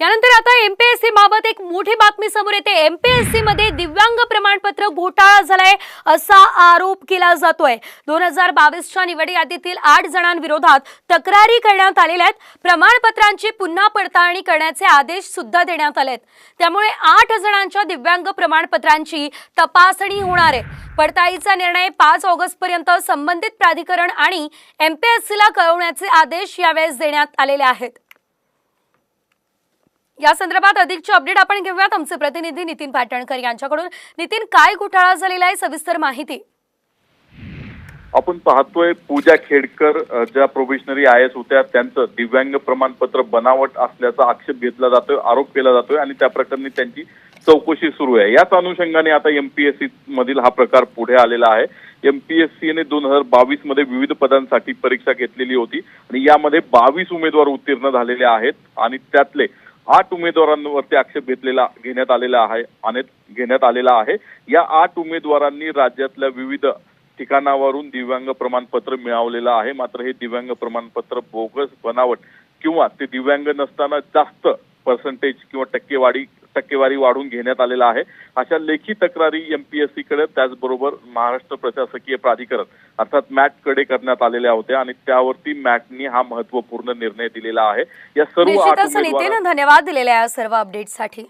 यानंतर आता एमपीएससी बाबत एक मोठी बातमी समोर येते. एमपीएससी मध्ये दिव्यांग प्रमाणपत्र घोटाळा झालाय असा आरोप केला जातोय. दोन हजार बावीसच्या निवड यादीतील आठ जणांविरोधात तक्रारी करण्यात आलेल्या आहेत. प्रमाणपत्रांची पुन्हा पडताळणी करण्याचे आदेश सुद्धा देण्यात आहेत त्यामुळे आठ जणांच्या दिव्यांग प्रमाणपत्रांची तपासणी होणार आहे. पडताळीचा निर्णय पाच ऑगस्ट पर्यंत संबंधित प्राधिकरण आणि एमपीएससीला कळवण्याचे आदेश यावेळेस देण्यात आलेले आहेत. या संदर्भात अधिकची अपडेट आपण घेऊयात. आमचे प्रतिनिधी नितीन पाटणकर यांच्याकडून. नितीन काय घोटाळा झालेला आहे? सविस्तर माहिती. आपण पाहतोय पूजा खेडकर ज्या प्रोबेशनरी आय एस होत्या त्यांचं दिव्यांग प्रमाणपत्र बनावट असल्याचा आक्षेप घेतला जातोय आरोप केला जातोय आणि त्या प्रकरणी त्यांची चौकशी सुरू आहे. याच अनुषंगाने आता एमपीएससी मधील हा प्रकार पुढे आलेला आहे. एमपीएससीने दोन हजार बावीसमध्ये विविध पदांसाठी परीक्षा घेतलेली होती आणि यामध्ये बावीस उमेदवार उत्तीर्ण झालेले आहेत आणि त्यातले आठ उमेदवारांवरती आक्षेप घेतलेला घेण्यात आलेला आहे आणि घेण्यात आलेला आहे. या आठ उमेदवारांनी राज्यातल्या विविध ठिकाणावरून दिव्यांग प्रमाणपत्र मिळवलेलं आहे. मात्र हे दिव्यांग प्रमाणपत्र बोगस बनावट किंवा ते दिव्यांग नसताना जास्त पर्सेंटेज किंवा टक्केवाडी टक्केवारी वाढून घेण्यात आलेला आहे. अशा लेखी तक्रारी एमपीएससी कडे त्याचबरोबर महाराष्ट्र प्रशासकीय प्राधिकरण अर्थात मॅटकडे करण्यात आलेल्या होत्या आणि त्यावरती मॅटनी हा महत्त्वपूर्ण निर्णय दिलेला आहे. या सर्व धन्यवाद दिलेल्या या सर्व अपडेटसाठी